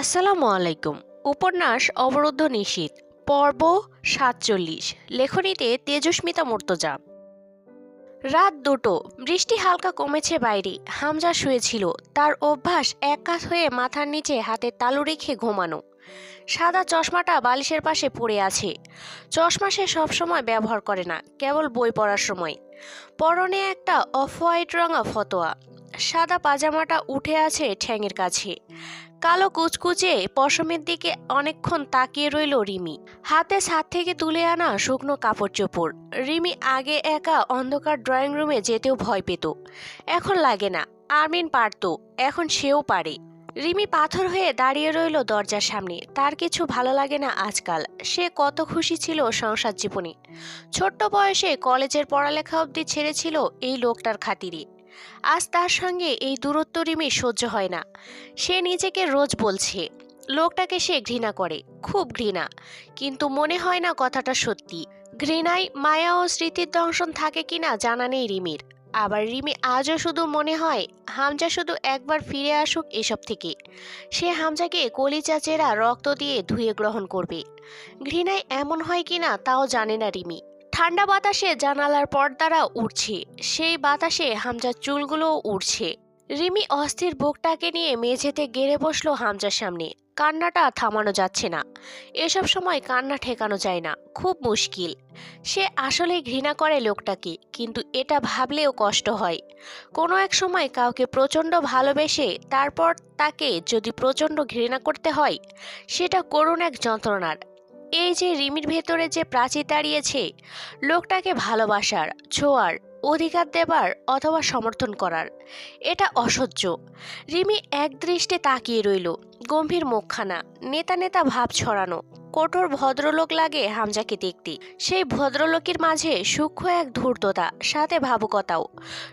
আসসালামু আলাইকুম। উপন্যাস অবরুদ্ধ নিশীত পর্ব সাতচল্লিশ, লেখনীতে তেজস্মিতা মর্তজা। রাত দুটো, বৃষ্টি হালকা কমেছে বাইরে, হামজা শুয়েছিল, তার অভ্যাস এক কাজ হয়ে মাথার নিচে হাতে তালু রেখে ঘুমানো। সাদা চশমাটা বালিশের পাশে পড়ে আছে। চশমা সে সবসময় ব্যবহার করে না, কেবল বই পড়ার সময়। পরনে একটা অফ হোয়াইট রঙা ফতোয়া। সাদা পাজামাটা উঠে আছে ঠ্যাঙের কাছে। কালো কুচকুচে পশমের দিকে অনেকক্ষণ তাকিয়ে রইল রিমি। হাতে ছাদ থেকে তুলে আনা শুকনো কাপড় চোপড় রিমি আগে একা অন্ধকার ড্রয়িং রুমে যেতেও ভয় পেত। এখন লাগে না, আরমিন পারত, এখন সেও পারে। রিমি পাথর হয়ে দাঁড়িয়ে রইল দরজার সামনে। তার কিছু ভালো লাগে না আজকাল। সে কত খুশি ছিল সংসার জীবনে। ছোট্ট বয়সে কলেজের পড়ালেখা অবধি ছেড়েছিল এই লোকটার খাতিরে। আজ তার সঙ্গে এই দূরত্ব রিমি সহ্য হয় না। সে নিজেকে রোজ বলছে, লোকটাকে সে ঘৃণা করে, খুব ঘৃণা। কিন্তু মনে হয় না কথাটা সত্যি। ঘৃণায় মায়া ও স্মৃতির দংশন থাকে কিনা জানা নেই রিমির। আবার রিমি আজও শুধু মনে হয়, হামজা শুধু একবার ফিরে আসুক এসব থেকে। সে হামজাকে কলিজা চেরা রক্ত দিয়ে ধুয়ে গ্রহণ করবে। ঘৃণায় এমন হয় কিনা তাও জানে না রিমি। ঠান্ডা বাতাসে জানালার পর্দারা উড়ছে। সেই বাতাসে হামজার চুলগুলোও উড়ছে। রিমি অস্থির বুকটাকে নিয়ে মেঝেতে গেড়ে বসল হামজার সামনে। কান্নাটা থামানো যাচ্ছে না। এসব সময় কান্না ঠেকানো যায় না। খুব মুশকিল। সে আসলে ঘৃণা করে লোকটাকে, কিন্তু এটা ভাবলেও কষ্ট হয়। কোনো এক সময় কাউকে প্রচণ্ড ভালোবেসে তারপর তাকে যদি প্রচণ্ড ঘৃণা করতে হয়, সেটা করুণ এক যন্ত্রণার। এই যে রিমির ভেতরে যে প্রাচীর দাঁড়িয়েছে, লোকটাকে ভালোবাসার, ছোঁয়ার, অধিকার দেবার অথবা সমর্থন করার, এটা অসহ্য। রিমি এক দৃষ্টে তাকিয়ে রইল, গম্ভীর মুখখানা, নেতা নেতা ভাব ছড়ানো, কঠোর ভদ্রলোক লাগে হামজাকে দেখতে। সেই ভদ্রলোকের মাঝে সূক্ষ্ম এক ধূর্ততা, সাথে ভাবুকতাও।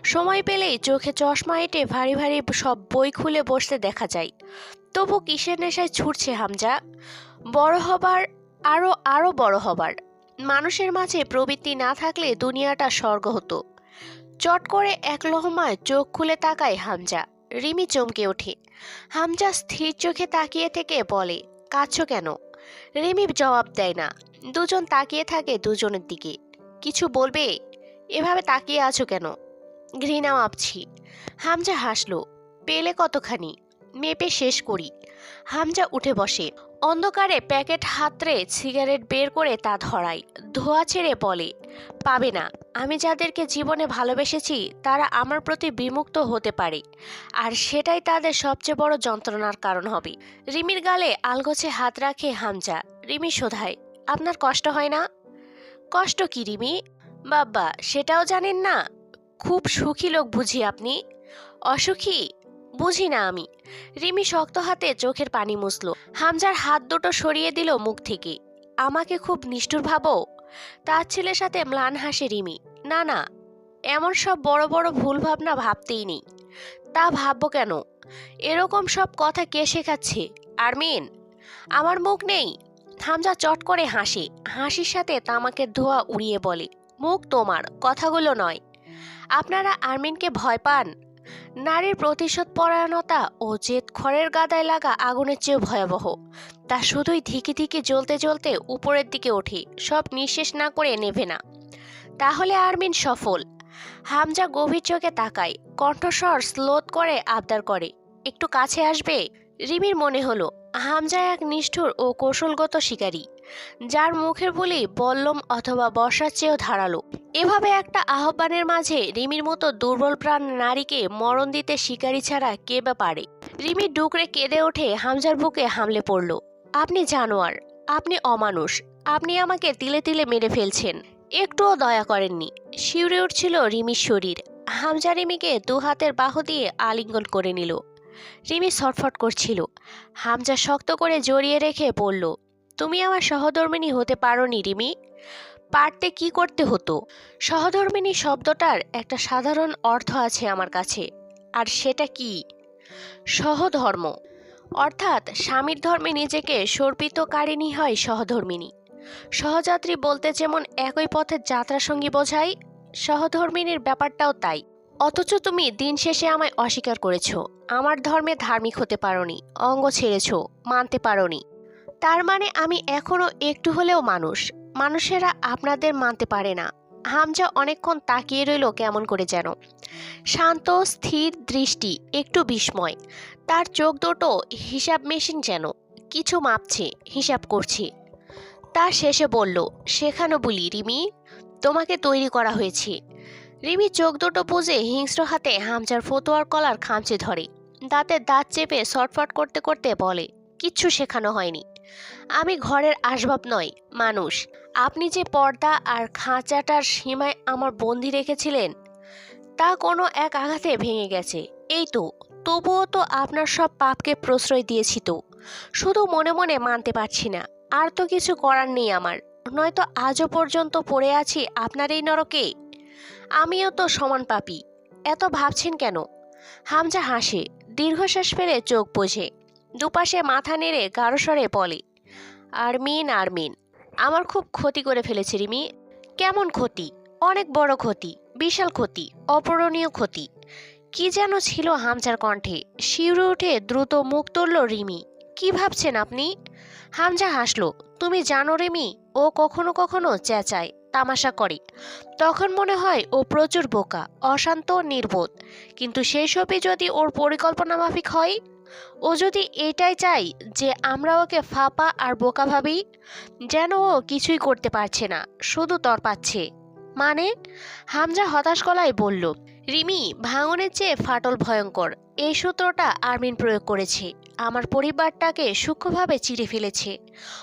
সময় পেলেই চোখে চশমা এঁটে ভারী ভারী সব বই খুলে বসতে দেখা যায়। তবু কিসের নেশায় ছুটছে হামজা? বড় হবার আরও আরও বড় হবার। মানুষের মাঝে প্রবৃত্তি না থাকলে দুনিয়াটা স্বর্গ হতো। চট করে এক লহমায় চোখ খুলে তাকায় হামজা। রিমি চমকে ওঠে। হামজা স্থির চোখে তাকিয়ে থেকে বলে, কাঁদছ কেন? রিমি জবাব দেয় না। দুজন তাকিয়ে থাকে দুজনের দিকে। কিছু বলবে? এভাবে তাকিয়ে আছো কেন? ঘৃণা মাপছি। হামজা হাসলো, পেলে কতখানি? মেপে শেষ করি। হামজা উঠে বসে অন্ধকারে প্যাকেট হাতরে সিগারেট বের করে তা ধরায়। ধোয়া ছেড়ে বলে, পাবে না। আমি যাদেরকে জীবনে ভালোবেসেছি, তারা আমার প্রতি বিমুক্ত হতে পারে। আর সেটাই তাদের সবচেয়ে বড় যন্ত্রণার কারণ হবে। রিমির গালে আলগোছে হাত রাখে হামজা। রিমি শোধায়, আপনার কষ্ট হয় না? কষ্ট কি রিমি? বাবা সেটাও জানেন না। খুব সুখী লোক বুঝি আপনি। অসুখী? বুঝি না আমি। রিমি শক্ত হাতে চোখের পানি মুছল। হামজার হাত দুটো সরিয়ে দিল মুখ থেকে। আমাকে খুব নিষ্ঠুর ভাবো? তার ছেলের সাথে ম্লান হাসে রিমি। না না, এমন সব বড় বড় ভুল ভাবনা ভাবতেই নেই। তা ভাববো কেন? এরকম সব কথা কে শেখাচ্ছে? আরমিন, আমার মুখ নেই। হামজা চট করে হাসে। হাসির সাথে তামাকের ধোয়া উড়িয়ে বলে, মুখ তোমার, কথাগুলো নয়। আপনারা আরমিনকে ভয় পান? নারীর প্রতিশোধ পরায়ণতা ও জেদ খড়ের গাদায় লাগা আগুনের চেয়েও ভয়াবহ। তা শুধুই ধিকে ধিকে জ্বলতে জ্বলতে উপরের দিকে ওঠে, সব নিঃশেষ না করে নেভে না। তাহলে আরমিন সফল। হামজা গভীর চোখে তাকায়, কণ্ঠস্বর স্লোত করে আবদার করে, একটু কাছে আসবে? রিমির মনে হলো, হামজা এক নিষ্ঠুর ও কৌশলগত শিকারী। যার মুখের বলি বল্লম অথবা বর্ষার চেয়েও ধারালো। এভাবে একটা আহ্বানের মাঝে রিমির মতো দুর্বল প্রাণ নারীকে মরণ দিতে শিকারী ছাড়া কে বা পারে? রিমি ডুকরে কেঁদে ওঠে হামজার বুকে হামলে পড়ল। আপনি জানোয়ার, আপনি অমানুষ, আপনি আমাকে তিলে তিলে মেরে ফেলছেন। একটুও দয়া করেননি। শিউরে উঠছিল রিমির শরীর। হামজা রিমিকে দু হাতের বাহু দিয়ে আলিঙ্গন করে নিল। রিমি ছটফট করছিল। হামজা শক্ত করে জড়িয়ে রেখে বলল তুমি আমার সহধর্মিনী হতে পারো নি রিমি। পারতে কি করতে হতো? সহধর্মিনী শব্দটার একটা সাধারণ অর্থ আছে আমার কাছে, আর সেটা কি? সহধর্ম। অর্থাৎ স্বামীর ধর্মে নিজেকে সর্পিতকারিণী হয় সহধর্মিনী। সহযাত্রী বলতে যেমন একই পথের যাত্রা সঙ্গী বোঝাই সহধর্মিনীর ব্যাপারটাও তাই। অথচ তুমি দিন শেষে আমায় অস্বীকার করেছ, আমার ধর্মে ধার্মিক হতে পারোনি, অঙ্গ ছেড়েছ, মানতে পারোনি। তার মানে আমি এখনও একটু হলেও মানুষ। মানুষেরা আপনাদের মানতে পারে না। হামজা অনেকক্ষণ তাকিয়ে রইল কেমন করে যেন। শান্ত, স্থির দৃষ্টি, একটু বিস্ময়। তার চোখ দুটো হিসাব মেশিন যেন। কিছু মাপছে, হিসাব করছে। তার শেষে বলল শেখানো বলি, রিমি, তোমাকে তৈরি করা হয়েছে। রিমি চোখ দুটো বুঝে হিংস্র হাতে হামজার ফতোয়ার কলার খামচে ধরে। দাঁতে দাঁত চেপে শটফট করতে করতে বলে, কিচ্ছু শেখানো হয়নি। আমি ঘরের আসবাব নয় মানুষ। আপনি যে পর্দা আর খাঁচাটার সীমায় আমার বন্দি রেখেছিলেন, তা কোনো এক আঘাতে ভেঙে গেছে। এই তো, তবুও তো আপনার সব পাপকে প্রশ্রয় দিয়েছি তো। শুধু মনে মনে মানতে পারছি না, আর তো কিছু করার নেই আমার। নয়তো আজও পর্যন্ত পড়ে আছি আপনার এই নরকে? আমিও তো সমান পাপি, এত ভাবছেন কেন? হামজা হাসে, দীর্ঘশ্বাস ফেলে চোখ বোঝে। দুপাশে মাথা নেড়ে গাঢ় স্বরে বলে আরমিন আরমিন আমার খুব ক্ষতি করে ফেলেছে রিমি। কেমন ক্ষতি? অনেক বড় ক্ষতি, বিশাল ক্ষতি, অপূরণীয় ক্ষতি। কি যেন ছিল হামজার কণ্ঠে। শিউরে উঠে দ্রুত মুখ তুলল রিমি, কি ভাবছেন আপনি? হামজা হাসলো, তুমি জানো রিমি, ও কখনো কখনো চেঁচায়, তামাশা করে। তখন মনে হয় ও প্রচুর বোকা, অশান্ত, নির্বোধ। কিন্তু সেই সবই যদি ওর পরিকল্পনা মাফিক হয় ও যদি এটাই চাই যে আমরা ওকে ফাপা আর বোকা ভাবি, যেন ও কিছুই করতে পারছে না, শুধু তর পাচ্ছে। মানে? হামজা হতাশ গলায় বলল, রিমি, ভাঙনের চেয়ে ফাটল ভয়ঙ্কর। এই সূত্রটা আরমিন প্রয়োগ করেছে। আমার পরিবারটাকে সূক্ষ্মভাবে চিড়ে ফেলেছে।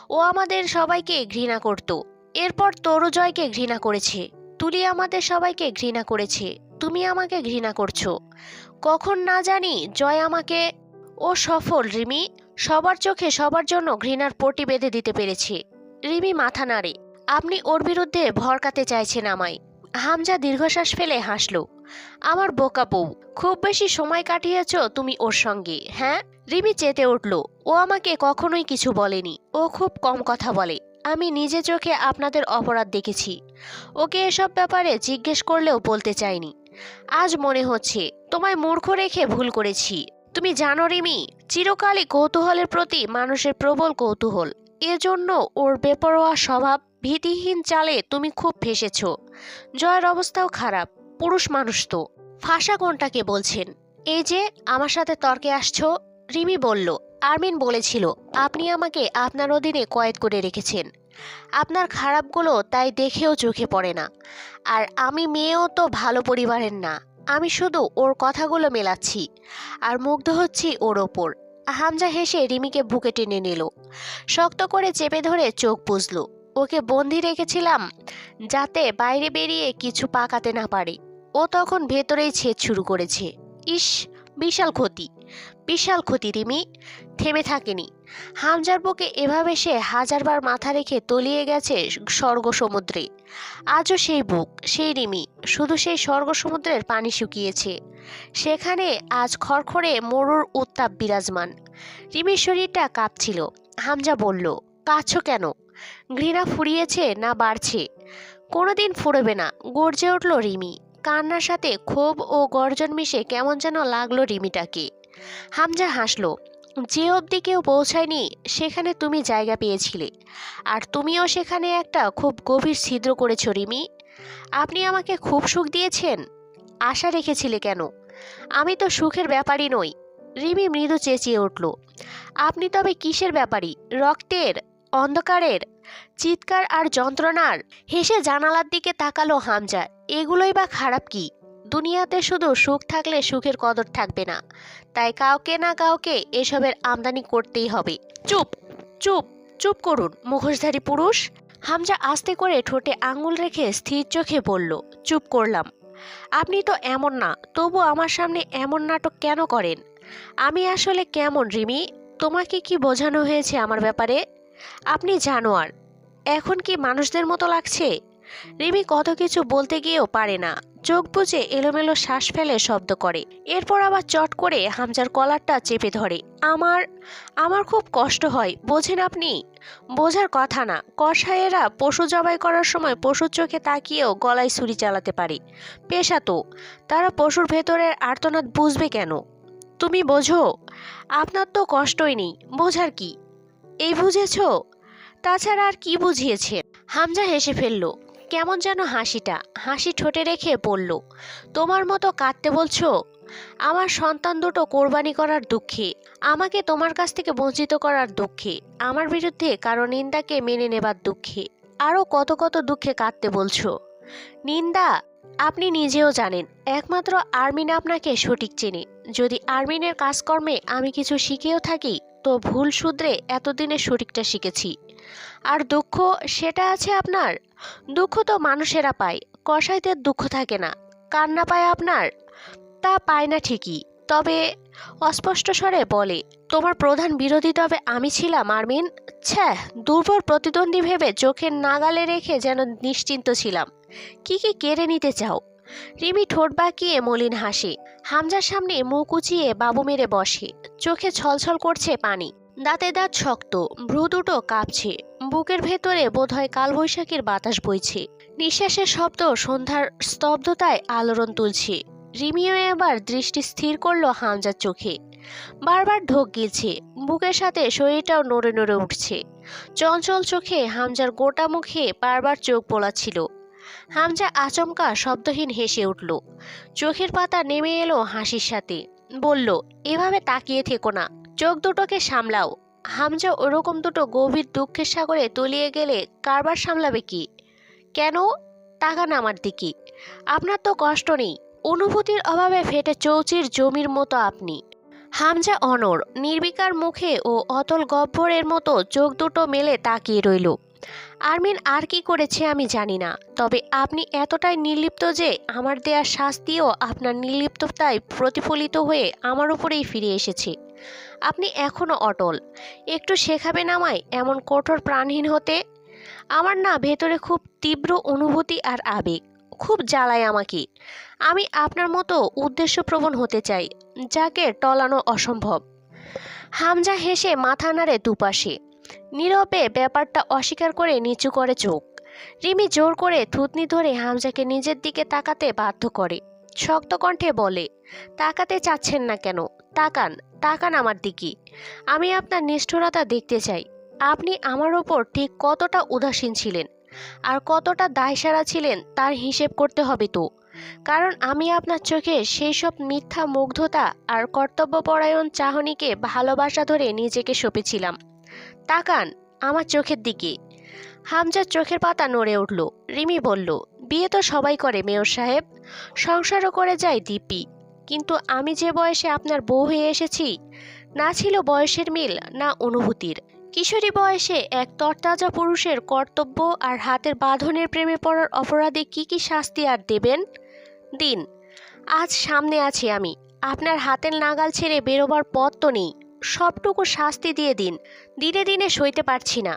ও আমাদের সবাইকে ঘৃণা করত। এরপর তরুজয়কে ঘৃণা করেছে। তুলি আমাদের সবাইকে ঘৃণা করেছে। তুমি আমাকে ঘৃণা করছ। কখন না জানি জয় আমাকে ও সফল, রিমি। সবার চোখে সবার জন্য ঘৃণার পটি বেঁধে দিতে পেরেছে। রিমি মাথা নাড়ে। আপনি ওর বিরুদ্ধে ভরকাতে চাইছেন আমায়। হামজা দীর্ঘশ্বাস ফেলে হাসলো। আমার বোকা বউ, খুব বেশি সময় কাটিয়েছ তুমি ওর সঙ্গে হ্যাঁ? রিমি চেতে উঠল। ও আমাকে কখনোই কিছু বলেনি। ও খুব কম কথা বলে। আমি নিজে চোখে আপনাদের অপরাধ দেখেছি। ওকে এসব ব্যাপারে জিজ্ঞেস করলেও বলতে চাইনি। আজ মনে হচ্ছে, তোমায় মূর্খ রেখে ভুল করেছি। তুমি জানো রিমি, চিরকালই কৌতূহলের প্রতি মানুষের প্রবল কৌতূহল। এজন্য ওর বেপরোয়া স্বভাব ভীতিহীন চালে তুমি খুব ফেসেছ জয়ের অবস্থাও খারাপ, পুরুষ মানুষ তো। ফাঁসা কোনটাকে বলছেন? এই যে, আমার সাথে তর্কে আসছো? রিমি বলল, আরমিন বলেছিল, আপনি আমাকে আপনার অধীনে কয়েদ করে রেখেছেন। আপনার খারাপগুলো তাই দেখেও চোখে পড়ে না। আর আমি মেয়েও তো ভালো পরিবারের না। আমি শুধু ওর কথাগুলো মেলাচ্ছি আর মুগ্ধ হচ্ছি ওর ওপর। হামজা হেসে রিমিকে বুকে টেনে নিল। শক্ত করে চেপে ধরে চোখ বুঝল ওকে বন্দি রেখেছিলাম যাতে বাইরে বেরিয়ে কিছু পাকাতে না পারে। ও তখন ভেতরেই ছেদ শুরু করেছে। ইস, বিশাল ক্ষতি। বিশাল ক্ষতি, রিমি। থেমে থাকেনি। হামজার বুকে এভাবে সে হাজারবার মাথা রেখে তলিয়ে গেছে স্বর্গ সমুদ্রে। আজও সেই বুক, সেই রিমি, শুধু সেই স্বর্গ সমুদ্রের পানি শুকিয়েছে। সেখানে আজ খড়খড়ে মরুর উত্তাপ বিরাজমান। রিমির শরীরটা কাঁপছিল। হামজা বলল, কাঁদছ কেন? ঘৃণা ফুরিয়েছে না বাড়ছে? কোনোদিন ফুরবে না, গর্জে উঠল রিমি। কান্নার সাথে ক্ষোভ ও গর্জন মিশে কেমন যেন লাগল রিমিটাকে। হামজা হাসলো যে অবধি কেউ পৌঁছায়নি, সেখানে তুমি জায়গা পেয়েছিলে। আর তুমিও সেখানে একটা খুব গভীর ছিদ্র করেছ, রিমি। আপনি আমাকে খুব সুখ দিয়েছেন? আশা রেখেছিলে কেন? আমি তো সুখের ব্যাপারই নই। রিমি মৃদু চেঁচিয়ে উঠল। আপনি তবে কিসের ব্যাপারী? রক্তের? অন্ধকারের? চিৎকার আর যন্ত্রণার? হেসে জানালার দিকে তাকালো হামজা। এগুলোই বা খারাপ কি? দুনিয়াতে শুধু সুখ থাকলে সুখের কদর থাকবে না। তাই কাউকে না কাউকে এসবের আমদানি করতেই হবে। চুপ চুপ চুপ করুন, মুখোশধারী পুরুষ। হামজা আস্তে করে ঠোঁটে আঙুল রেখে স্থির চোখে বলল, চুপ করলাম। আপনি তো এমন না, তবু আমার সামনে এমন নাটক কেন করেন? আমি আসলে কেমন, রিমি? তোমাকে কি বোঝানো হয়েছে আমার ব্যাপারে? আপনি জানোয়ার, এখন কি মানুষদের মতো লাগছে? রিমি কত কিছু বলতে গিয়েও পারে না। চোখ বুজে এলোমেলো শ্বাস ফেলে শব্দ করে। এরপর আবার চট করে হামজার কলারটা চেপে ধরে। আমার আমার খুব কষ্ট হয়, বোঝেন আপনি? বোঝার কথা না। কষায়েরা পশু জবাই করার সময় পশুর চোখে তাকিয়েও গলায় ছুরি চালাতে পারে। পেশা তো। তারা পশুর ভেতরের আর্তনাদ বুঝবে কেন? তুমি বোঝো। আপনার তো কষ্টই নেই। বোঝার কি? এই বুঝেছ? তাছাড়া আর কি বুঝিয়েছে হামজা হেসে ফেলল। কেমন যেন হাসিটা, হাসি ঠোঁটে রেখে বলল, তোমার মতো কাঁদতে বলছো? আমার সন্তান দুটো কোরবানি করার দুঃখে, আমাকে তোমার কাছ থেকে বঞ্চিত করার দুঃখে, আমার বিরুদ্ধে কারও নিন্দাকে মেনে নেবার দুঃখে আরও কত কত দুঃখে কাঁদতে বলছো? নিন্দা, আপনি নিজেও জানেন, একমাত্র আর্মিন আপনাকে সঠিক চেনে। যদি আর্মিনের কাজকর্মে আমি কিছু শিখেও থাকি, তো ভুল শুধরে এতদিনে সঠিকটা শিখেছি। আর দুঃখ, সেটা আছে আপনার? দুঃখ তো মানুষেরা পায় কসাইদের দুঃখ থাকে না, কান্না পায় আপনার? তা পায় না ঠিকই, তবে অস্পষ্ট স্বরে বলে, তোমার প্রধান বিরোধী তবে আমি ছিলাম, আরমিন। ছ্যাঃ দুর্বল প্রতিদ্বন্দ্বী ভেবে চোখের নাগালে রেখে যেন নিশ্চিন্ত ছিলাম। কি কি কেড়ে নিতে চাও? রিমি ঠোঁট বাঁকিয়ে মলিন হাসে, হামজার সামনে মুখ উঁচিয়ে বাবু মেরে বসে, চোখে ছলছল করছে পানি। দাঁতে দাঁত শক্ত, ভ্রু দুটো কাঁপছে, বুকের ভেতরে বোধহয় কালবৈশাখীর বাতাস বইছে। নিঃশ্বাসের শব্দ সন্ধ্যার স্তব্ধতায় আলোড়ন তুলছে। রিমিও এবার দৃষ্টি স্থির করল হামজার চোখে। বারবার ঢোক গিলছে, বুকের সাথে শরীরটাও নড়ে নড়ে উঠছে। চঞ্চল চোখে হামজার গোটা মুখে বারবার চোখ পোলাচ্ছিল হামজা আচমকা শব্দহীন হেসে উঠল। চোখের পাতা নেমে এলো হাসির সাথে। বলল, এভাবে তাকিয়ে থেকো না। চোখ দুটোকে সামলাও। হামজা ওরকম দুটো গভীর দুঃখের সাগরে তলিয়ে গেলে কারবার সামলাবে কি? কেন? তাকান আমার দিকে। আপনার তো কষ্ট নেই। অনুভূতির অভাবে ফেটে চৌচির জমির মতো আপনি। হামজা অনর নির্বিকার মুখে ও অতল গব্বরের মতো চোখ দুটো মেলে তাকিয়ে রইল। আরমিন আর কি করেছে আমি জানি না, তবে আপনি এতটাই নির্লিপ্ত যে আমার দেয়া শাস্তিও আপনার নির্লিপ্ততায় প্রতিফলিত হয়ে আমার উপরেই ফিরে এসেছে। আপনি এখনও অটল। একটু শেখাবেন আমায় এমন কঠোর প্রাণহীন হতে? আমার না ভেতরে খুব তীব্র অনুভূতি আর আবেগ। খুব জ্বালায় আমাকে। আমি আপনার মতো উদ্দেশ্যপ্রবণ হতে চাই, যাকে টলানো অসম্ভব। হামজা হেসে মাথা নাড়ে দুপাশে। নীরবে ব্যাপারটা অস্বীকার করে নিচু করে চোখ। রিমি জোর করে থুতনি ধরে হামজাকে নিজের দিকে তাকাতে বাধ্য করে। শক্ত কণ্ঠে বলে, তাকাতে চাচ্ছেন না কেন? তাকান তাকান আমার দিকে। আমি আপনার নিষ্ঠুরতা দেখতে চাই। আপনি আমার ওপর ঠিক কতটা উদাসীন ছিলেন? আর কতটা দায়সারা ছিলেন তার হিসেব করতে হবে তো। কারণ আমি আপনার চোখে সেই সব মিথ্যা মুগ্ধতা আর কর্তব্যপরায়ণ চাহনিকে ভালোবাসা ধরে নিজেকে সঁপেছিলাম। তাকান আমার চোখের দিকে। হামজার চোখের পাতা নড়ে উঠল। রিমি বলল, বিয়ে তো সবাই করে, মেয়র সাহেব। সংসারও করে যায় দিব্যি কিন্তু আমি যে বয়সে আপনার বউ হয়ে এসেছি, না ছিল বয়সের মিল, না অনুভূতির। কিশোরী বয়সে এক তরতাজা পুরুষের কর্তব্য আর হাতের বাঁধনের প্রেমে পড়ার অপরাধে কি কি শাস্তি আর দেবেন? দিন, আজ সামনে আছি আমি। আপনার হাতের নাগাল ছেড়ে বেরোবার পথ তো নেই। সবটুকু শাস্তি দিয়ে দিন, দিনে দিনে সইতে পারছি না।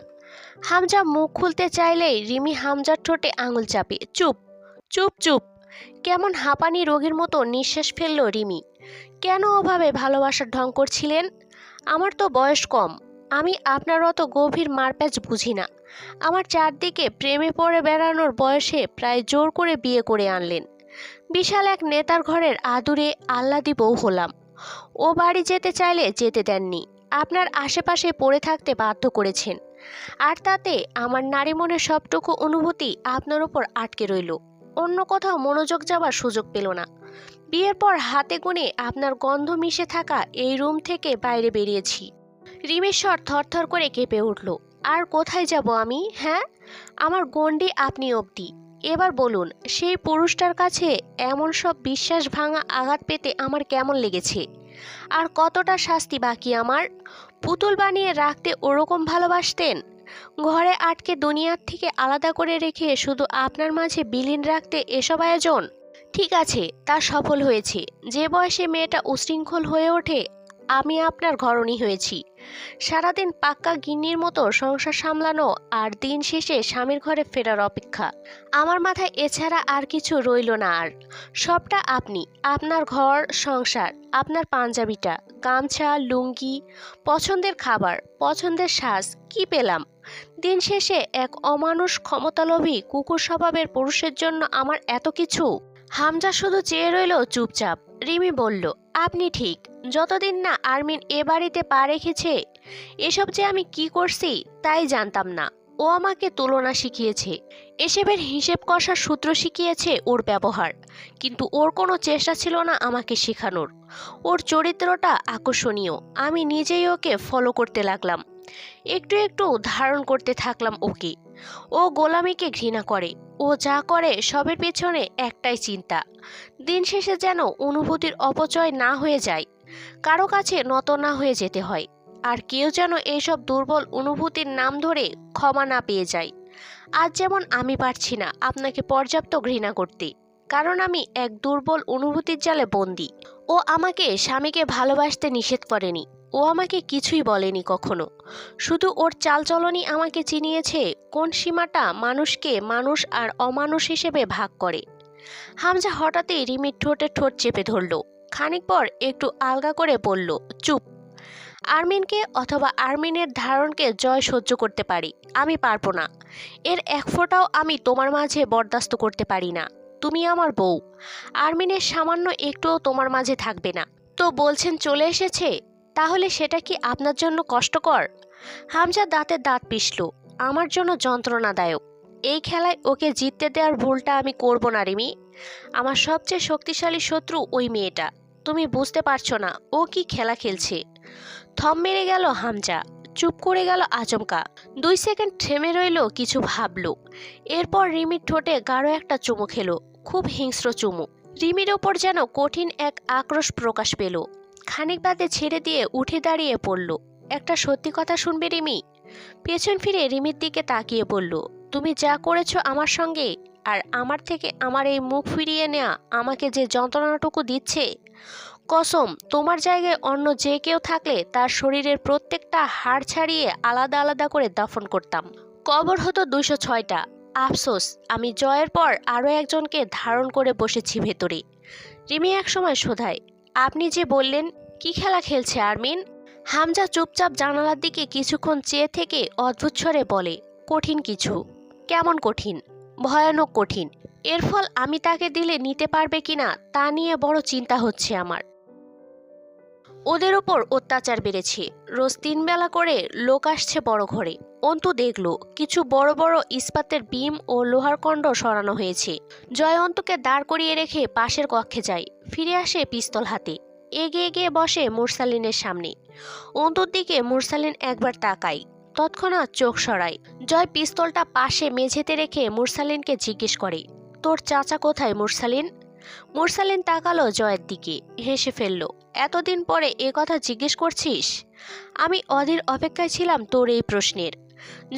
হামজা মুখ খুলতে চাইলেই রিমি হামজার ঠোঁটে আঙুল চাপে, চুপ চুপ চুপ। কেমন হাঁপানি রোগীর মতো নিঃশ্বাস ফেলল রিমি। কেন ওভাবে ভালোবাসার ঢং করছিলেন? আমার তো বয়স কম। আমি আপনার অত গভীর মারপ্যাচ বুঝি না। আমার চারদিকে প্রেমে পড়ে বেড়ানোর বয়সে প্রায় জোর করে বিয়ে করে আনলেন। বিশাল এক নেতার ঘরের আদুরে আহ্লাদি বউ হলাম। ও বাড়ি যেতে চাইলে যেতে দেননি। আপনার আশেপাশে পড়ে থাকতে বাধ্য করেছেন। আর তাতে আমার নারী মনের সবটুকু অনুভূতি আপনার ওপর আটকে রইল। অন্য কোথাও মনোযোগ যাওয়ার সুযোগ পেল না। বিয়ের পর হাতে গুনে আপনার গন্ধ মিশে থাকা এই রুম থেকে বাইরে বেরিয়েছি। রিমেশ্বর থরথর করে কেঁপে উঠল, আর কোথায় যাব আমি হ্যাঁ? আমার গণ্ডি আপনি অবধি। এবার বলুন, সেই পুরুষটার কাছে এমন সব বিশ্বাস ভাঙা আঘাত পেতে আমার কেমন লেগেছে? আর কতটা শাস্তি বাকি আমার? পুতুল বানিয়ে রাখতে ওরকম ভালোবাসতেন? ঘরে আটকে দুনিয়ার থেকে আলাদা করে রেখে শুধু আপনার মাঝে বিলীন রাখতে এসব আয়োজন? ঠিক আছে, তা সফল হয়েছে। যে বয়সে মেয়েটা উশৃঙ্খল হয়ে ওঠে, আমি আপনার ঘরণী হয়েছি। সারাদিন পাক্কা গিন্নির মতো সংসার সামলানো আর দিন শেষে স্বামীর ঘরে ফেরার অপেক্ষা। আমার মাথায় এছাড়া আর কিছু রইল না আর। সবটা আপনি, আপনার ঘর, সংসার, আপনার পাঞ্জাবিটা, গামছা, লুঙ্গি, পছন্দের খাবার, পছন্দের শ্বাস কি পেলাম? দিন শেষে এক অমানুষ ক্ষমতালোভী কুকুর স্বভাবের পুরুষের জন্য আমার এত কিছু? হামজা শুধু চেয়ে রইল চুপচাপ। রিমি বলল, আপনি ঠিক। যতদিন না আরমিন এ বাড়িতে পা রেখেছে, এসব যে আমি কি করছি তাই জানতাম না। ও আমাকে তুলনা শিখিয়েছে। এসবের হিসেব কষার সূত্র শিখিয়েছে ওর ব্যবহার। কিন্তু ওর কোনো চেষ্টা ছিল না আমাকে শেখানোর। ওর চরিত্রটা আকর্ষণীয়। আমি নিজেই ওকে ফলো করতে লাগলাম। একটু একটু ধারণ করতে থাকলাম ওকে। ও গোলামিকে ঘৃণা করে। ও যা করে সবের পেছনে একটাই চিন্তা। দিন শেষে যেন অনুভূতির অপচয় না হয়ে যায়। কারও কাছে নত না হয়ে যেতে হয়। আর কেউ যেন এইসব দুর্বল অনুভূতির নাম ধরে ক্ষমা না পেয়ে যায়। আজ যেমন আমি পারছি না আপনাকে পর্যাপ্ত ঘৃণা করতে। কারণ আমি এক দুর্বল অনুভূতির জালে বন্দি। ও আমাকে স্বামীকে ভালোবাসতে নিষেধ করেনি। ও আমাকে কিছুই বলেনি কখনো। শুধু ওর চালচলনই আমাকে চিনিয়েছে কোন সীমাটা মানুষকে মানুষ আর অমানুষ হিসেবে ভাগ করে। হামজা হঠাৎই রিমির ঠোঁটে ঠোঁট চেপে ধরল। খানিক পর একটু আলগা করে বলল, চুপ। আরমিনকে অথবা আরমিনের ধারণকে জয় সহ্য করতে পারি, আমি পারব না। এর এক ফোঁটাও আমি তোমার মাঝে বরদাস্ত করতে পারি না। তুমি আমার বউ। আরমিনের সামান্য একটুও তোমার মাঝে থাকবে না। তো বলছেন চলে এসেছে? তাহলে সেটা কি আপনার জন্য কষ্টকর? হামজা দাঁতে দাঁত পিষল, আমার জন্য যন্ত্রণাদায়ক। এই খেলায় ওকে জিততে দেওয়ার ভুলটা আমি করব না, রিমি। আমার সবচেয়ে শক্তিশালী শত্রু ওই মেয়েটা। তুমি বুঝতে পারছ না, ও কি খেলা খেলছে। থম মেরে গেল হামজা, চুপ করে গেল আচমকা। দুই সেকেন্ড থেমে রইল কিছু ভাবল। এরপর রিমির ঠোঁটে গাঢ় একটা চুমু খেলো, খুব হিংস্র চুমু। রিমির ওপর যেন কঠিন এক আক্রোশ প্রকাশ পেল। খানিক বাদে ছেড়ে দিয়ে উঠে দাঁড়িয়ে পড়ল। একটা সত্যি কথা শুনবে রিমি? পেছন ফিরে রিমির দিকে তাকিয়ে বলল তুমি যা করেছ আমার সঙ্গে, আর আমার থেকে আমার এই মুখ ফিরিয়ে নেওয়া আমাকে যে যন্ত্রণাটুকু দিচ্ছে। কসম, তোমার জায়গায় অন্য যে কেউ থাকলে তার শরীরের প্রত্যেকটা হাড় ছাড়িয়ে আলাদা আলাদা করে দাফন করতাম। কবর হতো দুশো ছয়টা। আফসোস, আমি জয়ের পর আরও একজনকে ধারণ করে বসেছি ভেতরে। রিমি একসময় শোধায় আপনি যে বললেন, কি খেলা খেলছে আরমিন? হামজা চুপচাপ জানালার দিকে কিছুক্ষণ চেয়ে থেকে অদ্ভুত স্বরে বলে, কঠিন কিছু। কেমন কঠিন? ভয়ানক কঠিন। এর ফল আমি তাকে দিলে নিতে পারবে কিনা তা নিয়ে বড় চিন্তা হচ্ছে আমার। ওদের ওপর অত্যাচার বেড়েছে। রোজ তিনবেলা করে লোক আসছে বড় ঘরে। অন্তু দেখল, কিছু বড় বড় ইস্পাতের বিম ও লোহার কণ্ড সরানো হয়েছে। জয় অন্তুকে দাঁড় করিয়ে রেখে পাশের কক্ষে যায়, ফিরে আসে পিস্তল হাতে। এগিয়ে গিয়ে বসে মুরসালিনের সামনে। অন্তুর দিকে মুরসালিন একবার তাকায়, তৎক্ষণাৎ চোখ সরায়। জয় পিস্তলটা পাশে মেঝেতে রেখে মুরসালিনকে জিজ্ঞেস করে, তোর চাচা কোথায় মুরসালিন? মুরসালিন তাকালো জয়ের দিকে, হেসে ফেলল, এতদিন পরে এ কথা জিজ্ঞেস করছিস? আমি অধীর অপেক্ষায় ছিলাম তোর এই প্রশ্নের।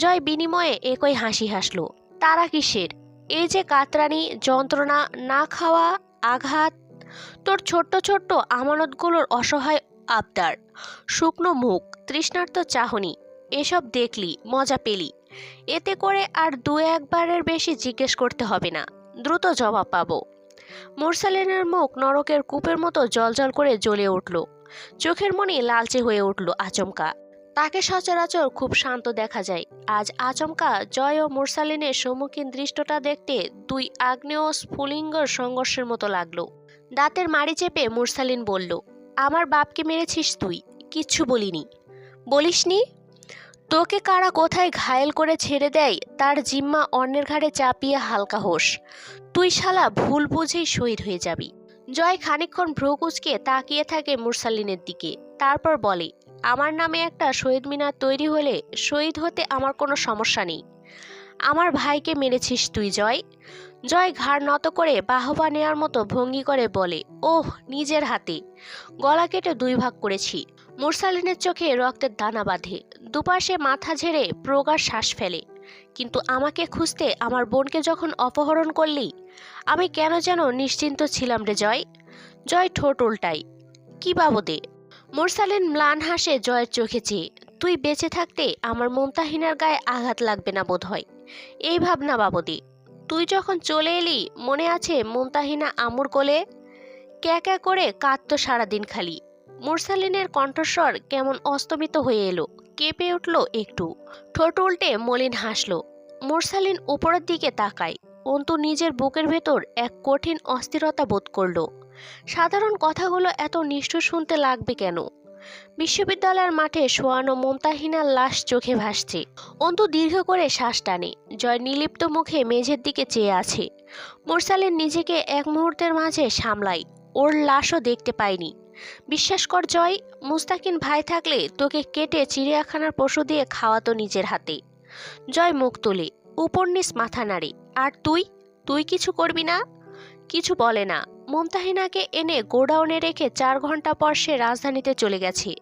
জয় বিনিময়ে একই হাসি হাসলো, তারা কিসের? এই যে কাতরানি, যন্ত্রণা, না খাওয়া, আঘাত, তোর ছোট্ট ছোট্ট আমানতগুলোর অসহায় আবদার, শুকনো মুখ, তৃষ্ণার্ত চাহনি, এসব দেখলি, মজা পেলি। এতে করে আর দু একবারের বেশি জিজ্ঞেস করতে হবে না, দ্রুত জবাব পাবো। মুরসালিনের মুখ নরকের কূপের মতো জলজল করে জ্বলে উঠল। চোখের মনি লালচে হয়ে উঠল আচমকা। তাকে সচরাচর খুব শান্ত দেখা যায়। আজ আচমকা জয় ও মুরসালিনের সম্মুখীন দৃষ্টটা দেখতে দুই আগ্নেয় স্ফুলিঙ্গর সংঘর্ষের মতো লাগল। দাঁতের মাড়ি চেপে মুরসালিন বলল, আমার বাপকে মেরেছিস তুই, কিচ্ছু বলিনি। বলিসনি? তোকে কারা কোথায় ঘায়েল করে ছেড়ে দেয়? তার জিম্মা অন্যের ঘাড়ে চাপিয়ে হালকা হোস তুই শালা ভুল বুঝেই শহীদ হয়ে যাবি। জয় খানিকক্ষণ ভ্রকুচকে তাকিয়ে থাকে মুরসালিনের দিকে। তারপর বলে, আমার নামে একটা শহীদ মিনার তৈরি হলে শহীদ হতে আমার কোনো সমস্যা নেই। আমার ভাইকে মেরেছিস তুই, জয়। জয় ঘাড় নত করে বাহবা নেয়ার মতো ভঙ্গি করে বলে, ওহ, নিজের হাতে। গলা কেটে দুই ভাগ করেছি। মুরসালিনের চোখে রক্তের দানা বাঁধে। দুপাশে মাথা ঝেড়ে প্রগাঢ় শ্বাস ফেলে। কিন্তু আমাকে খুঁজতে আমার বোনকে যখন অপহরণ করলি, আমি কেন যেন নিশ্চিন্ত ছিলাম রে জয়? জয় ঠোঁট উল্টাই কি বাবদে? মুরসালিন ম্লান হাসে জয়ের চোখে চেয়ে। তুই বেঁচে থাকতে আমার মমতাহিনার গায়ে আঘাত লাগবে না বোধ হয় এই ভাবনা বাবদি। তুই যখন চলে এলি, মনে আছে মমতাহিনা আমুর কোলে? ক্যা ক্যা করে কাঁদতো সারাদিন খালি। মুরসালিনের কণ্ঠস্বর কেমন অস্তমিত হয়ে এলো। কেঁপে উঠল একটু। ঠোঁট উল্টে মলিন হাসল। মুরসালিন উপরের দিকে তাকায়। অন্তু নিজের বুকের ভেতর এক কঠিন অস্থিরতা বোধ করল। সাধারণ কথাগুলো এত নিষ্ঠুর শুনতে লাগবে কেন? বিশ্ববিদ্যালয়ের মাঠে শোয়ানো মমতাহিনার লাশ চোখে ভাসছে। অন্তু দীর্ঘ করে শ্বাস টানে। জয় নিলিপ্ত মুখে মেঝের দিকে চেয়ে আছে। মুরসালিন নিজেকে এক মুহূর্তের মাঝে সামলাই ওর লাশও দেখতে পায়নি। বিশ্বাস কর জয়, মুস্তাকিন ভাই থাকলে তোকে কেটে চিড়িয়াখানার পশু দিয়ে খাওয়াতো নিজের হাতে জয় মুখ তোলে উপন্যাস মাথা নাড়ে, আর তুই? তুই কিছু করবি না? কিছু বলে না। মমতাহিনাকে এনে গোডাউনে রেখে চার ঘণ্টা পর সে রাজধানীতে চলে গেছে।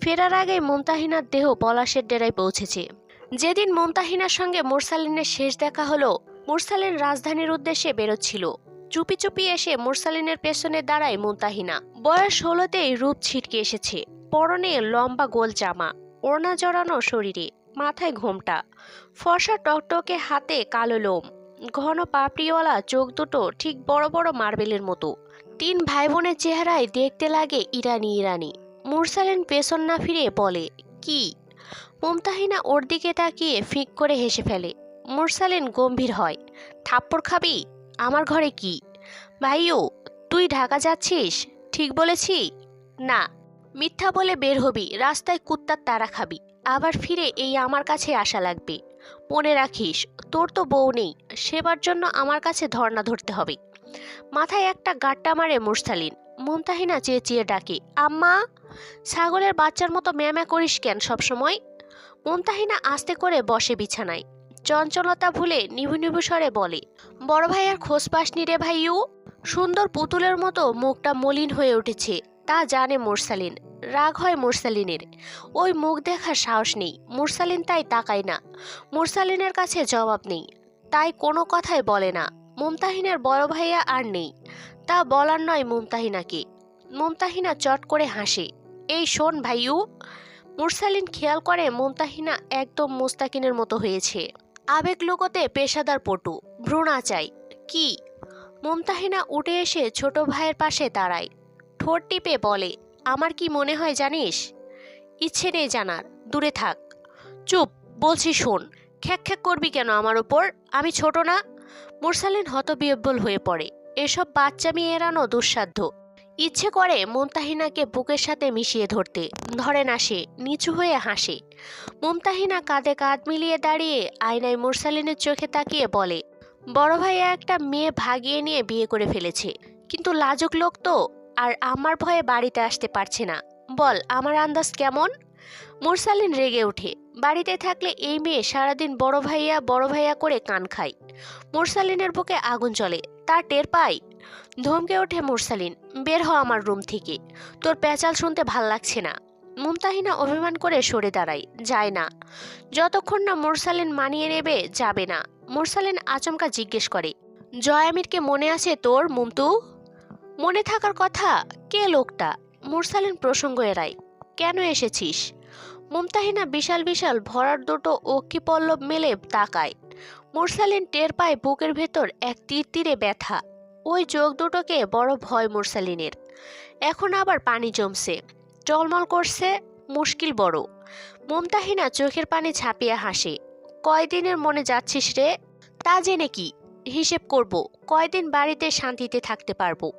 ফেরার আগে মমতাহিনার দেহ পলাশের ডেরায় পৌঁছেছে। যেদিন মমতাহিনার সঙ্গে মুরসালিনের শেষ দেখা হলো, মুরসালিন রাজধানীর উদ্দেশ্যে বেরোচ্ছিল। চুপি চুপি এসে মুরসালিনের পেছনে দাঁড়ায় মুমতাহিনা বয়স ষোলোতেই রূপ ছিটকে এসেছে। পরনে লম্বা গোল জামা, ওড়না জড়ানো শরীরে, মাথায় ঘোমটা। ফর্সা টকটকে হাতে কালো লোম। ঘন পাপড়িওয়ালা চোখ দুটো ঠিক বড় বড় মার্বেলের মতো। তিন ভাই বোনের চেহারায় দেখতে লাগে ইরানি ইরানি। মুরসালিন পেছন না ফিরে বলে, কি? মুমতাহিনা ওর দিকে তাকিয়ে ফিক করে হেসে ফেলে। মুরসালিন গম্ভীর হয়, থাপ্পড় খাবি? আমার ঘরে কি? ভাইও তুই ঢাকা যাচ্ছিস? ঠিক বলেছি? না। মিথ্যা বলে বের হবি, রাস্তায় কুত্তার তারা খাবি, আবার ফিরে এই আমার কাছে আসা লাগবে। মনে রাখিস, তোর তো বউ নেই, সেবার জন্য আমার কাছে ধর্ণা ধরতে হবে। মাথায় একটা গাট্টা মারে মুরসালিন মুমতাহিনা চেয়ে চেয়ে ডাকে, আম্মা, ছাগলের বাচ্চার মতো ম্যামা করিস কেন সবসময়? মুমতাহিনা আস্তে করে বসে বিছানায়। চঞ্চলতা ভুলে নিভু নিভু স্বরে বলে, বড় ভাইয়ার খোঁজ পাসনি রে ভাইউ সুন্দর পুতুলের মতো মুখটা মলিন হয়ে উঠেছে, তা জানে মুরসালিন, রাগ হয় মুরসালিনের। ওই মুখ দেখার সাহস নেই, মুরসালিন তাই তাকায় না, মুরসালিনের কাছে জবাব নেই, তাই কোনো কথাই বলে না, মুমতাহিনের বড় ভাইয়া আর নেই, তা বলার নয় মুমতাহিনাকে, মুমতাহিনা চট করে হাসে, এই শোন ভাইউ মুরসালিন খেয়াল করে মুমতাহিনা একদম মুস্তাকিনের মতো হয়েছে। আবেগ লুকোতে পেশাদার পটু ভ্রূণা চাই কি? মুমতাহিনা উঠে এসে ছোট ভাইয়ের পাশে দাঁড়ায়। ঠোঁট টিপে বলে, আমার কি মনে হয় জানিস? ইচ্ছে নেই জানার, দূরে থাক। চুপ, বলছি শোন, খ্যাক খ্যাক করবি কেন আমার ওপর আমি ছোট না? মুরসালিন হতবিহ্বল হয়ে পড়ে। এসব বাচ্চামি এড়ানো দুঃসাধ্য। ইচ্ছে করে মুমতাহিনাকে বুকের সাথে মিশিয়ে ধরতে। ধরে না সে, নিচু হয়ে হাসে। মুমতাহিনা কাঁধে কাঁধ মিলিয়ে দাঁড়িয়ে আয়নায় মুরসালিনের চোখে তাকিয়ে বলে, বড় ভাইয়া একটা মেয়ে ভাগিয়ে নিয়ে বিয়ে করে ফেলেছে। কিন্তু লাজুক লোক তো, আর আমার ভয়ে বাড়িতে আসতে পারছে না। বল, আমার আন্দাজ কেমন? মুরসালিন রেগে ওঠে। বাড়িতে থাকলে এই মেয়ে সারাদিন বড় ভাইয়া বড় ভাইয়া করে কান খায়। মুরসালিনের বুকে আগুন চলে তার টের পাই? ধমকে ওঠে মুরসালিন, বের হ আমার রুম থেকে। তোর প্যাচাল শুনতে ভালো লাগছে না। মুমতাহিনা অভিমান করে সরে দাঁড়ায়, যায় না। যতক্ষণ না মুরসালিন মানিয়ে নেবে, যাবে না। মুরসালিন আচমকা জিজ্ঞেস করে জয়ামিরকে মনে আছে তোর, মুমতু? মনে থাকার কথা, কে লোকটা? মুরসালিন প্রসঙ্গ এড়ায়, কেন এসেছিস? মুমতাহিনা বিশাল বিশাল ভরার দুটো অক্ষিপল্লব মেলে তাকায়। মুরসালিন টের পায় বুকের ভেতর এক তীর তীরে ব্যথা। ওই চোখ দুটোকে বড় ভয় মুরসালিনের। এখন আবার পানি জমছে, টলমল করছে, মুশকিল বড়। মুমতাহিনা চোখের পানি ছাপিয়ে হাসে, কয়দিনের মনে যাচ্ছিস রে? তা জেনে কি? হিসেব করব, কয়দিন বাড়িতে শান্তিতে থাকতে পারব?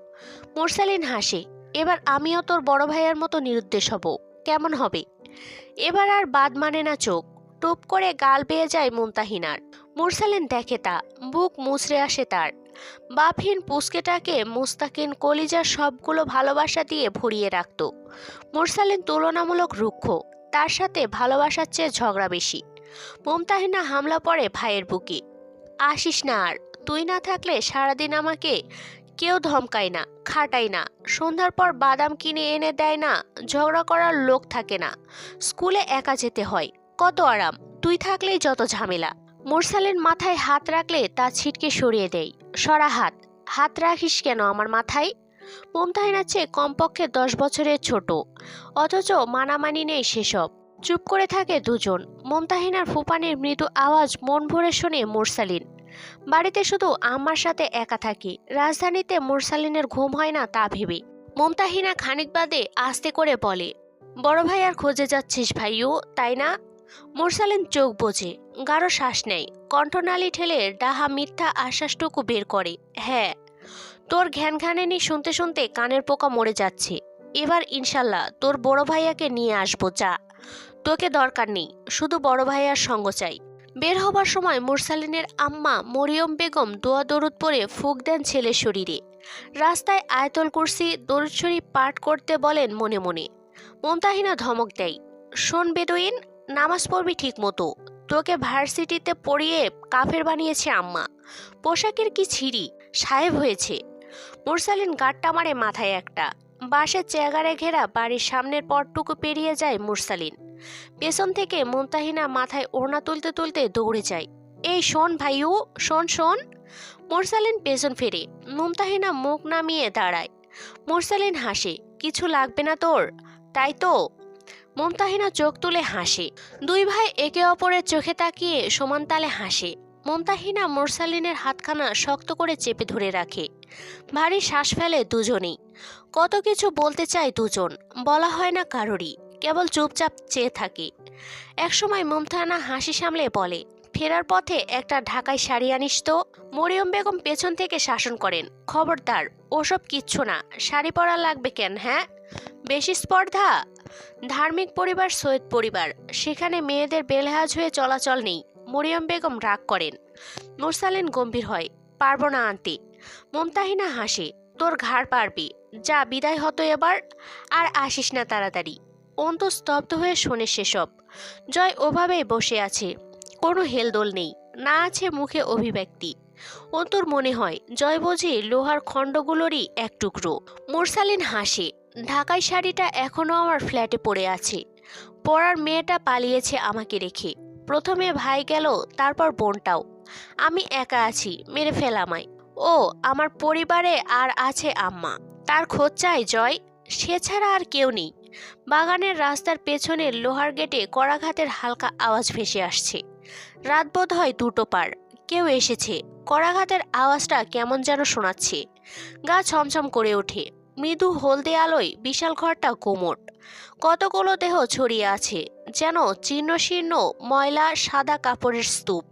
মুরসালিন হাসে, এবার আমিও তোর বড় ভাইয়ের মতো নিরুদ্দেশ হব, কেমন হবে? এবার আর বাদ মানে না চোখ, টুপ করে গাল বেয়ে যায় মুমতাহিনার। মুরসালিন দেখে তা, বুক মুচড়ে আসে তার। বাপহীন পুস্কেটাকে মুস্তাকিন কলিজার সবগুলো ভালোবাসা দিয়ে ভরিয়ে রাখত। মুরসালিন তুলনামূলক রুক্ষ, তার সাথে ভালোবাসার চেয়ে ঝগড়া বেশি। মুমতাহিনা হামলা পড়ে ভাইয়ের বুকে। আসিস না আর, তুই না থাকলে সারাদিন আমাকে কেউ ধমকায় না, খাটায় না। সন্ধ্যার পর বাদাম কিনে এনে দেয় না, ঝগড়া করার লোক থাকে না। স্কুলে একা যেতে হয়, কত আরাম, তুই থাকলেই যত ঝামেলা। মুরসালিন মাথায় হাত রাখলে তা ছিটকে সরিয়ে দেয়। সরা হাত হাত রাখিস কেন আমার মাথায়? মমতাহিনার চেয়ে কমপক্ষে দশ বছরের ছোট। অথচ মানামানি নেই সেসব। চুপ করে থাকে দুজন। মমতাহিনার ফুপানের মৃদু আওয়াজ মন ভরে শোনে মুরসালিন। বাড়িতে শুধু আম্মার সাথে একা থাকি। রাজধানীতে মুরসালিনের ঘুম হয় না তা ভেবে। মমতাহিনা খানিক বাদে আস্তে করে বলে, বড় ভাই আর খোঁজে যাচ্ছিস ভাইও, তাই না? মুরসালিন চোখ বোঝে। গাঢ় শ্বাস নেয়। কণ্ঠনালী ঠেলে ডাহা মিথ্যা আশ্বাসটুকু বের করে। হ্যাঁ তোর ঘ্যান ঘ্যানেনি শুনতে শুনতে কানের পোকা মরে যাচ্ছে। এবার ইনশাল্লাহ তোর বড় ভাইয়াকে নিয়ে আসব, যা। তোকে দরকার নেই, শুধু বড় ভাইয়ার সঙ্গ চাই। বের হবার সময় মুরসালিনের আম্মা মরিয়ম বেগম দোয়া দরুদ পরে ফুক দেন ছেলের শরীরে। রাস্তায় আয়তল কুরসি, দরুদ শরীফ পাঠ করতে বলেন মনে মনে। মমতাহিনা ধমক দেয়, শোন বেদুইন, নামাজ পড়বি ঠিক মতো তোকে ভার্সিটিতে পড়িয়ে কাফের বানিয়েছে আম্মা। পোশাকের কি ছিঁড়ি? সাহেব হয়েছে। মুরসালিন গাট্টা মারে মাথায় একটা। বাসের চেয়াগারে ঘেরা বাড়ির সামনের পরটুকু পেরিয়ে যায় মুরসালিন। পেছন থেকে মুমতাহিনা মাথায় ওড়না তুলতে তুলতে দৌড়ে যায়। এই শোন ভাইউ শোন শোন। মুরসালিন পেছন ফেরে। মুমতাহিনা মুখ নামিয়ে দাঁড়ায়। মুরসালিন হাসে, কিছু লাগবে না তোর? তাই তো। মুমতাহিনা চোখ তুলে হাসে। দুই ভাই একে অপরের চোখে তাকিয়ে সমান তালে হাসে। মমতাহিনা মোরসালিনের হাতখানা শক্ত করে চেপে ধরে রাখে। ভারী শ্বাস ফেলে দুজনেই। কত কিছু বলতে চায় দুজন, বলা হয় না কারোরই, কেবল চুপচাপ চেয়ে থাকে। একসময় মুমতাহানা হাসি সামলে বলে, ফেরার পথে একটা ঢাকায় শাড়ি আনিস তো? মরিয়ম বেগম পেছন থেকে শাসন করেন। খবরদার, ওসব কিচ্ছু না। শাড়ি পরা লাগবে কেন হ্যাঁ? বেশি স্পর্ধা? ধার্মিক পরিবার, সৈয়দ পরিবার। সেখানে মেয়েদের বেলহাজ হয়ে চলাচল নেই। মরিয়ম বেগম রাগ করেন। মুরসালিন গম্ভীর হয়। পারব না আনতে মমতাহিনা হাসে। তোর ঘাড় পারবি। যা, বিদায় হতো এবার? আর আসিস না তাড়াতাড়ি। অন্ত স্তব্ধ হয়ে শোনে সেসব। জয় ওভাবেই বসে আছে। কোনো হেলদোল নেই। না আছে মুখে অভিব্যক্তি। অন্তর মনে হয়, জয় বোঝে লোহার খণ্ডগুলোরই এক টুকরো। মুরসালিন হাসে। ঢাকাই শাড়িটা এখনও আমার ফ্ল্যাটে পড়ে আছে। পড়ার মেয়েটা পালিয়েছে আমাকে রেখে। প্রথমে ভাই গেল, তারপর বোনটাও। আমি একা আছি, মেরে ফেলামাই ও, আমার পরিবারে আর আছে আম্মা। তার খোঁজ চাই, জয়। সে ছাড়া আর কেউ নেই। বাগানের রাস্তার পেছনে লোহার গেটে কড়াঘাতের হালকা আওয়াজ ভেসে আসছে। রাত বোধ হয় দুটো পার। কেউ এসেছে। কড়াঘাতের আওয়াজটা কেমন যেন শোনাচ্ছে। গা ছমছম করে ওঠে। মৃদু হলদে আলোয় বিশাল ঘরটা কোমট। কতগুলো দেহ ছড়িয়ে আছে, যেন জীর্ণ ময়লা সাদা কাপড়ের স্তূপ।